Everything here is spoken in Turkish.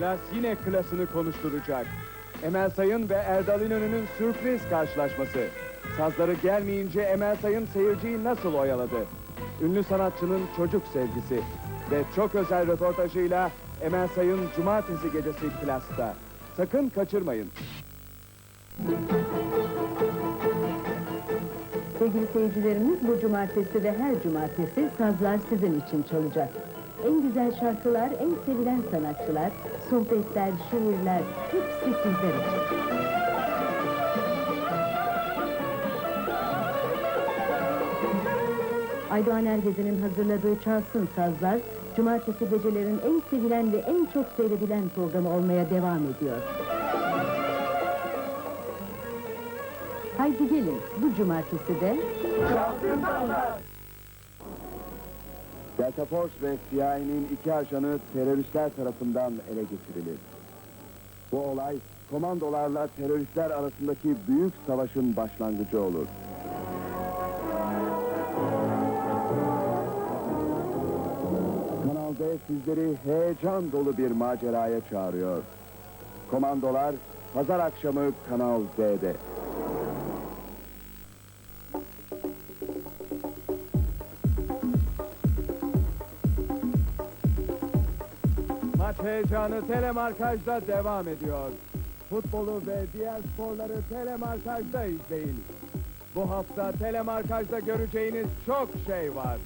Klas yine klasını konuşturacak. Emel Sayın ve Erdal İnönü'nün sürpriz karşılaşması. Sazları gelmeyince Emel Sayın seyirciyi nasıl oyaladı? Ünlü sanatçının çocuk sevgisi ve çok özel röportajıyla Emel Sayın Cumartesi gecesi Klas'ta. Sakın kaçırmayın. Sevgili seyircilerimiz bu cumartesi ve her cumartesi sazlar sizin için çalacak. En güzel şarkılar, en sevilen sanatçılar, sohbetler, şiirler hepsi sizler için. Aydoğan Ergezi'nin hazırladığı Çalsın Sazlar, cumartesi gecelerin en sevilen ve en çok seyredilen programı olmaya devam ediyor. Haydi gelin bu cumartesi de Delta Force ve CIA'nin iki ajanı teröristler tarafından ele geçirilir. Bu olay komandolarla teröristler arasındaki büyük savaşın başlangıcı olur. Kanal D sizleri heyecan dolu bir maceraya çağırıyor. Komandolar pazar akşamı Kanal D'de. Maç heyecanı telemarkajda devam ediyor. Futbolu ve diğer sporları telemarkajda izleyin. Bu hafta telemarkajda göreceğiniz çok şey var.